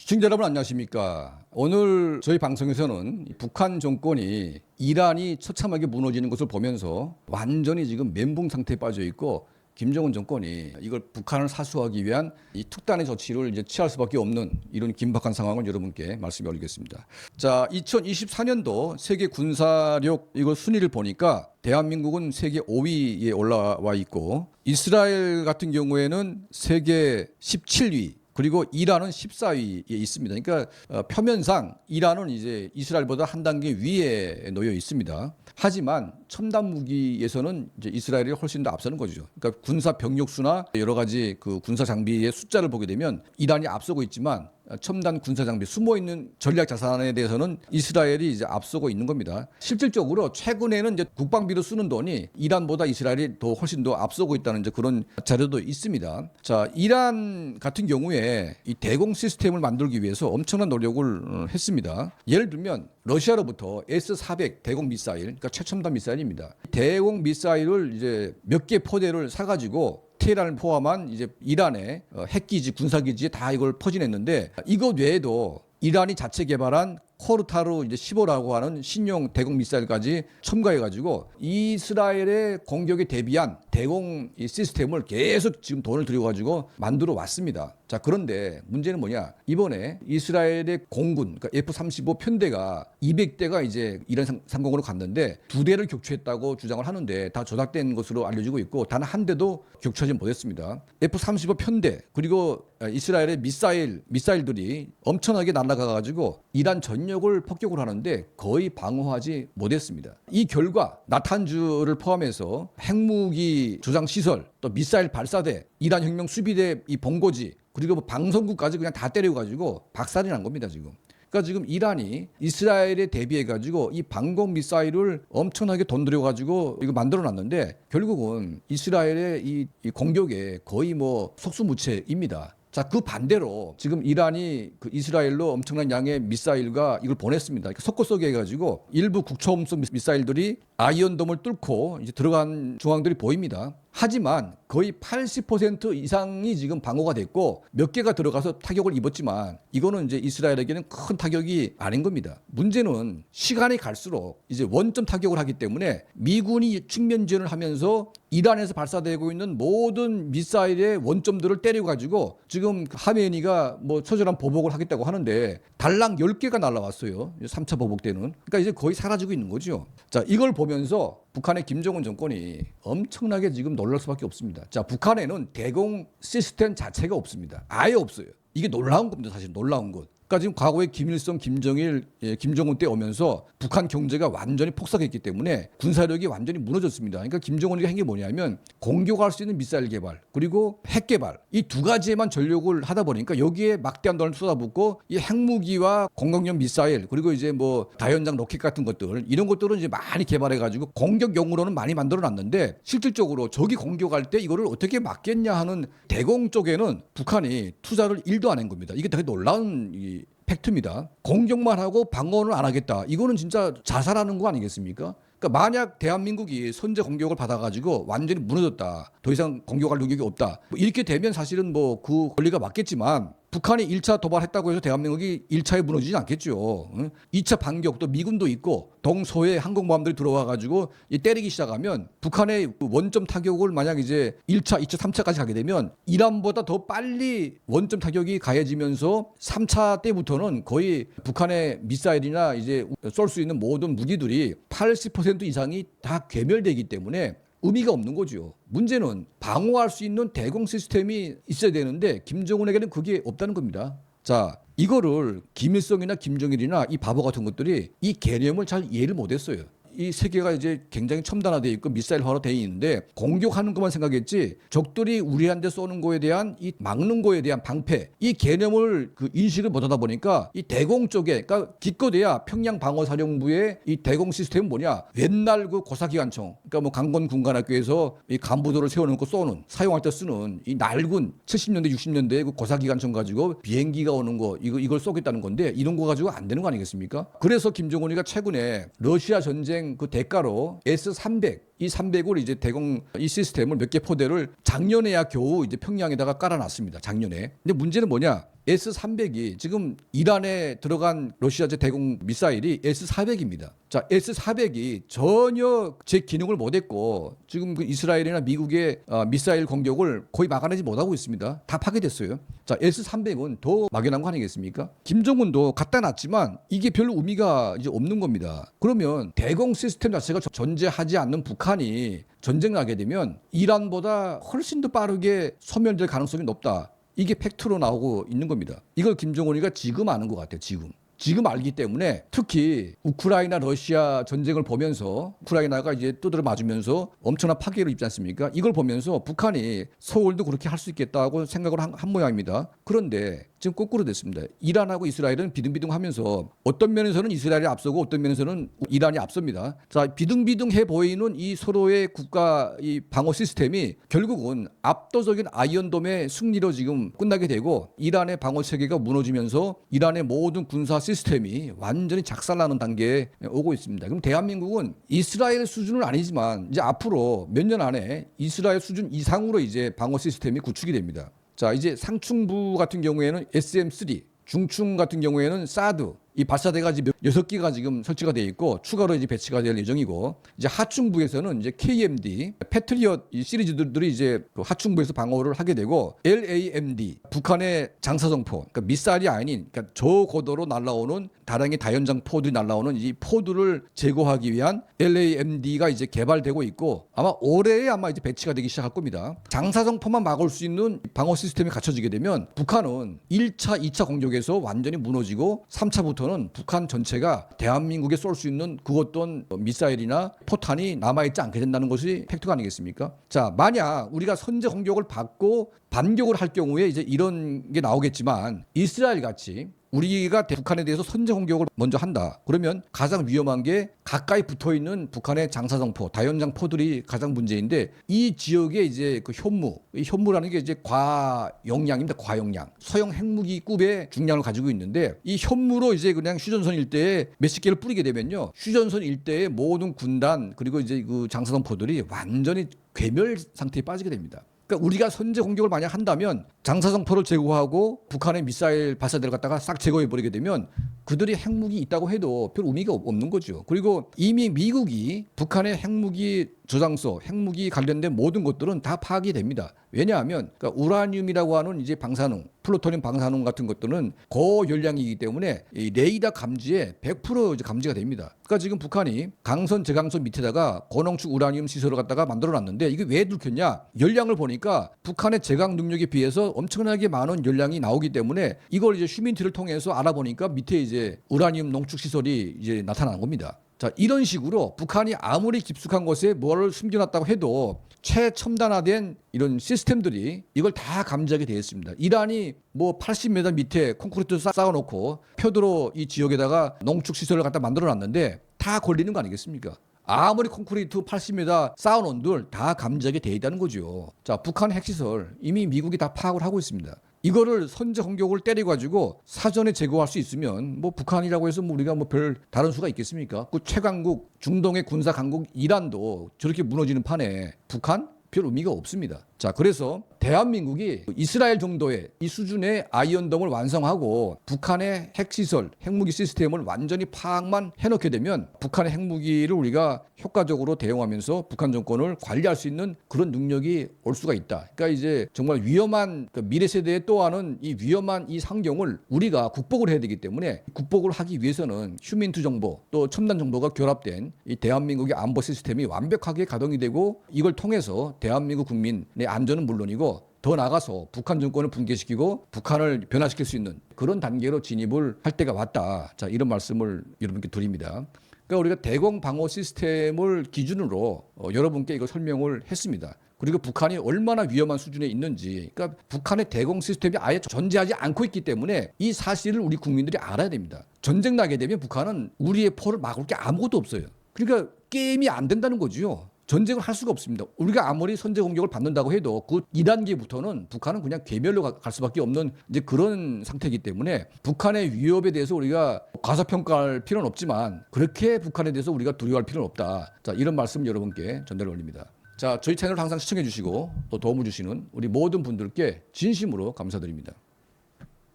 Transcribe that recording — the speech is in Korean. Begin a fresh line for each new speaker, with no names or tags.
시청자 여러분 안녕하십니까. 오늘 저희 방송에서는 북한 정권이 이란이 처참하게 무너지는 것을 보면서 완전히 지금 멘붕 상태에 빠져 있고 김정은 정권이 이걸 북한을 사수하기 위한 이 특단의 조치를 이제 취할 수밖에 없는 이런 긴박한 상황을 여러분께 말씀해 올리겠습니다. 자, 2024년도 세계 군사력 이거 순위를 보니까 대한민국은 세계 5위에 올라와 있고 이스라엘 같은 경우에는 세계 17위 그리고 이란은 14위에 있습니다. 그러니까 어, 표면상 이란은 이제 이스라엘보다 한 단계 위에 놓여 있습니다. 하지만 첨단 무기에서는 이제 이스라엘이 훨씬 더 앞서는 거죠. 그러니까 군사 병력 수나 여러 가지 그 군사 장비의 숫자를 보게 되면 이란이 앞서고 있지만 첨단 군사 장비 숨어 있는 전략 자산에 대해서는 이스라엘이 이제 앞서고 있는 겁니다. 실질적으로 최근에는 이제 국방비로 쓰는 돈이 이란보다 이스라엘이 더 훨씬 더 앞서고 있다는 이제 그런 자료도 있습니다. 자, 이란 같은 경우에 이 대공 시스템을 만들기 위해서 엄청난 노력을 어, 했습니다. 예를 들면 러시아로부터 S400 대공 미사일, 그러니까 최첨단 미사일입니다. 대공 미사일을 이제 몇 개 포대를 사가지고 테헤란을 포함한 이제 이란의 어, 핵기지, 군사기지에 다 이걸 퍼진했는데 이것 외에도 이란이 자체 개발한 코르타르 이제 15라고 하는 신형 대공 미사일까지 첨가해 가지고 이스라엘의 공격에 대비한 대공 이 시스템을 계속 지금 돈을 들여 가지고 만들어 왔습니다. 자 그런데 문제는 뭐냐? 이번에 이스라엘의 공군 그러니까 F-35 편대가 200대가 이제 상- 상공으로 갔는데 두 대를 격추했다고 주장을 하는데 다 조작된 것으로 알려지고 있고 단 한 대도 격추하지 못했습니다. F-35 편대 그리고 이스라엘의 미사일 미사일들이 엄청나게 날아가가지고 이란 전역을 폭격을 하는데 거의 방어하지 못했습니다. 이 결과 나탄주를 포함해서 핵무기 조장 시설 또 미사일 발사대 이란 혁명 수비대 이 본고지 그리고 뭐 방송국까지 그냥 다 때려가지고 박살이 난 겁니다 지금. 그러니까 지금 이란이 이스라엘에 대비해 가지고 이 방공 미사일을 엄청나게 돈 들여 가지고 이거 만들어 놨는데 결국은 이스라엘의 이, 이 공격에 거의 뭐 속수무책입니다. 자, 그 반대로 지금 이란이 그 이스라엘로 엄청난 양의 미사일과 이걸 보냈습니다. 그러니까 속고 쏘게 해가지고 일부 국초음속 미사일들이 아이언돔을 뚫고 이제 들어간 중앙들이 보입니다. 하지만 거의 80% 이상이 지금 방어가 됐고 몇 개가 들어가서 타격을 입었지만 이거는 이제 이스라엘에게는 큰 타격이 아닌 겁니다. 문제는 시간이 갈수록 이제 원점 타격을 하기 때문에 미군이 측면 지원을 하면서 이란에서 발사되고 있는 모든 미사일의 원점들을 때려 가지고 지금 하메니가 뭐 처절한 보복을 하겠다고 하는데 달랑 10개가 날라왔어요. 3차 보복 때는. 그러니까 이제 거의 사라지고 있는 거죠. 자, 이걸 보면서 북한의 김정은 정권이 엄청나게 지금 놀랄 수밖에 없습니다. 자, 북한에는 대공 시스템 자체가 없습니다. 아예 없어요. 이게 놀라운 겁니다. 사실 놀라운 것. 그러니까 지금 과거에 김일성, 김정일, 예, 김정은 때 오면서 북한 경제가 완전히 폭삭했기 때문에 군사력이 완전히 무너졌습니다. 그러니까 김정은이가 한 게 뭐냐면 공격할 수 있는 미사일 개발 그리고 핵 개발 이 두 가지에만 전력을 하다 보니까 여기에 막대한 돈을 쏟아붓고 이 핵무기와 공격용 미사일 그리고 이제 뭐 다연장 로켓 같은 것들 이런 것들은 이제 많이 개발해 가지고 공격용으로는 많이 만들어 놨는데 실질적으로 적이 공격할 때 이거를 어떻게 막겠냐 하는 대공 쪽에는 북한이 투자를 일도 안 한 겁니다. 이게 되게 놀라운 이 팩트입니다. 공격만 하고 방어는 안 하겠다. 이거는 진짜 자살하는 거 아니겠습니까? 그러니까 만약 대한민국이 선제 공격을 받아가지고 완전히 무너졌다. 더 이상 공격할 능력이 없다. 뭐 이렇게 되면 사실은 뭐 그 권리가 맞겠지만 북한이 1차 도발했다고 해서 대한민국이 1차에 무너지진 않겠죠. 응? 2차 반격도 미군도 있고 동서해 항공모함들이 들어와 가지고 이 때리기 시작하면 북한의 그 원점 타격을 만약 이제 1차, 2차, 3차까지 가게 되면 이란보다 더 빨리 원점 타격이 가해지면서 3차 때부터는 거의 북한의 미사일이나 이제 쏠 수 있는 모든 무기들이 80% 이상이 다 괴멸되기 때문에 의미가 없는 거죠. 문제는 방어할 수 있는 대공 시스템이 있어야 되는데 김정은에게는 그게 없다는 겁니다. 자, 이거를 김일성이나 김정일이나 이 바보 같은 것들이 이 개념을 잘 이해를 못했어요. 이 세계가 이제 굉장히 첨단화되어 있고 미사일화로 되어 있는데 공격하는 것만 생각했지 적들이 우리한테 쏘는 거에 대한 이 막는 거에 대한 방패 이 개념을 그 인식을 못하다 보니까 이 대공 쪽에 그러니까 기껏해야 평양 방어사령부의 이 대공 시스템은 뭐냐 옛날 그 고사기관총 그러니까 뭐 강건 군관학교에서 이 간부도를 세워놓고 쏘는 사용할 때 쓰는 이 낡은 70년대 60년대 그 고사기관총 가지고 비행기가 오는 거 이거 이걸 쏘겠다는 건데 이런 거 가지고 안 되는 거 아니겠습니까? 그래서 김정은이가 최근에 러시아 전쟁 그 대가로 S300 이 300을 이제 대공 이 시스템을 몇 개 포대를 작년에야 겨우 이제 평양에다가 깔아놨습니다. 작년에. 근데 문제는 뭐냐? S300이 지금 이란에 들어간 러시아제 대공 미사일이 S400입니다. 자, S400이 전혀 제 기능을 못했고 지금 그 이스라엘이나 미국의 어, 미사일 공격을 거의 막아내지 못하고 있습니다. 다 파괴됐어요. 자, S300은 더 막연한 거 아니겠습니까? 김정은도 갖다 놨지만 이게 별로 의미가 이제 없는 겁니다. 그러면 대공 시스템 자체가 존재하지 않는 북한 이 전쟁 나게 되면 이란보다 훨씬 더 빠르게 소멸될 가능성이 높다. 이게 팩트로 나오고 있는 겁니다. 이걸 김정은이가 지금 아는 것 같아요. 지금. 지금 알기 때문에 특히 우크라이나 러시아 전쟁을 보면서 우크라이나가 이제 두드려 맞으면서 엄청난 파괴를 입지 않습니까? 이걸 보면서 북한이 서울도 그렇게 할 수 있겠다고 생각을 한, 한 모양입니다. 그런데 지금 거꾸로 됐습니다. 이란하고 이스라엘은 비등비등하면서 어떤 면에서는 이스라엘이 앞서고 어떤 면에서는 이란이 앞섭니다. 자, 비등비등해 보이는 이 서로의 국가 이 방어 시스템이 결국은 압도적인 아이언돔의 승리로 지금 끝나게 되고 이란의 방어 체계가 무너지면서 이란의 모든 군사 시스템이 완전히 작살나는 단계에 오고 있습니다. 그럼 대한민국은 이스라엘 수준은 아니지만 이제 앞으로 몇 년 안에 이스라엘 수준 이상으로 이제 방어 시스템이 구축이 됩니다. 자, 이제 상층부 같은 경우에는 SM3, 중층 같은 경우에는 사드, 이 발사대가 지금 여섯 개가 지금 설치가 되어 있고 추가로 이제 배치가 될 예정이고 이제 하층부에서는 이제 KMD, 패트리엇 이 시리즈들이 이제 그 하층부에서 방어를 하게 되고 LAMD, 북한의 장사정포, 그러니까 미사일이 아닌 그러니까 저고도로 날라오는 다량의 다연장 포들이 날라오는 이 포들을 제거하기 위한 LAMD가 이제 개발되고 있고 아마 올해에 아마 이제 배치가 되기 시작할 겁니다. 장사정포만 막을 수 있는 방어 시스템이 갖춰지게 되면 북한은 1차, 2차 공격에서 완전히 무너지고 3차부터 는 북한 전체가 대한민국에 쏠 수 있는 그것돈 미사일이나 포탄이 남아있지 않게 된다는 것이 팩트가 아니겠습니까? 자, 만약 우리가 선제 공격을 받고 반격을 할 경우에 이제 이런 게 나오겠지만 이스라엘 같이 우리가 북한에 대해서 선제 공격을 먼저 한다. 그러면 가장 위험한 게 가까이 붙어 있는 북한의 장사정포, 다연장 포들이 가장 문제인데 이 지역에 이제 그 현무, 이 현무라는 게 이제 과용량입니다. 과용량. 소형 핵무기 급의 중량을 가지고 있는데 이 현무로 이제 그냥 휴전선 일대에 몇십 개를 뿌리게 되면요. 휴전선 일대의 모든 군단 그리고 이제 그 장사정포들이 완전히 괴멸 상태에 빠지게 됩니다. 그러니까 우리가 선제 공격을 만약 한다면 장사정포를 제거하고 북한의 미사일 발사대를 갖다가 싹 제거해 버리게 되면 그들이 핵무기 있다고 해도 별 의미가 없는 거죠. 그리고 이미 미국이 북한의 핵무기 저장소, 핵무기 관련된 모든 것들은 다 파악이 됩니다. 왜냐하면 그러니까 우라늄이라고 하는 이제 방사능, 플루토늄 방사능 같은 것들은 고열량이기 때문에 이 레이더 감지에 100% 이제 감지가 됩니다. 그러니까 지금 북한이 강선 제강선 밑에다가 고농축 우라늄 시설을 갖다가 만들어 놨는데 이게 왜 들켰냐? 열량을 보니까 북한의 제강 능력에 비해서 엄청나게 많은 열량이 나오기 때문에 이걸 이제 휴민트를 통해서 알아보니까 밑에 이제 우라늄 농축 시설이 이제 나타나는 겁니다. 자, 이런 식으로 북한이 아무리 깊숙한 곳에 뭐를 숨겨놨다고 해도 최첨단화된 이런 시스템들이 이걸 다 감지하게 되어 있습니다. 이란이 뭐 80m 밑에 콘크리트 쌓아놓고 표도로 이 지역에다가 농축 시설을 갖다 만들어 놨는데 다 걸리는 거 아니겠습니까? 아무리 콘크리트 80m 쌓아놓은 들 다 감지하게 되어 있다는 거죠. 자, 북한 핵시설 이미 미국이 다 파악을 하고 있습니다. 이거를 선제 공격을 때려가지고 사전에 제거할 수 있으면 뭐 북한이라고 해서 뭐 우리가 뭐 별 다른 수가 있겠습니까? 그 최강국 중동의 군사 강국 이란도 저렇게 무너지는 판에 북한 별 의미가 없습니다. 자, 그래서 대한민국이 이스라엘 정도의 이 수준의 아이언돔을 완성하고 북한의 핵시설, 핵무기 시스템을 완전히 파악만 해놓게 되면 북한의 핵무기를 우리가 효과적으로 대응하면서 북한 정권을 관리할 수 있는 그런 능력이 올 수가 있다. 그러니까 이제 정말 위험한 그 미래 세대에 또하는 이 위험한 이 상경을 우리가 국복을 해야 되기 때문에 국복을 하기 위해서는 휴민트 정보 또 첨단 정보가 결합된 이 대한민국의 안보 시스템이 완벽하게 가동이 되고 이걸 통해서 대한민국 국민의 안전은 물론이고 더 나가서 북한 정권을 붕괴시키고 북한을 변화시킬 수 있는 그런 단계로 진입을 할 때가 왔다. 자, 이런 말씀을 여러분께 드립니다. 그러니까 우리가 대공 방어 시스템을 기준으로 어, 여러분께 이거 설명을 했습니다. 그리고 북한이 얼마나 위험한 수준에 있는지, 그러니까 북한의 대공 시스템이 아예 존재하지 않고 있기 때문에 이 사실을 우리 국민들이 알아야 됩니다. 전쟁 나게 되면 북한은 우리의 포를 막을 게 아무것도 없어요. 그러니까 게임이 안 된다는 거죠. 전쟁을 할 수가 없습니다. 우리가 아무리 선제 공격을 받는다고 해도 그 2단계부터는 북한은 그냥 괴멸로 가- 갈 수밖에 없는 이제 그런 상태이기 때문에 북한의 위협에 대해서 우리가 과소평가할 필요는 없지만 그렇게 북한에 대해서 우리가 두려워할 필요는 없다. 자, 이런 말씀 여러분께 전달을 올립니다. 자, 저희 채널 항상 시청해 주시고 또 도움을 주시는 우리 모든 분들께 진심으로 감사드립니다.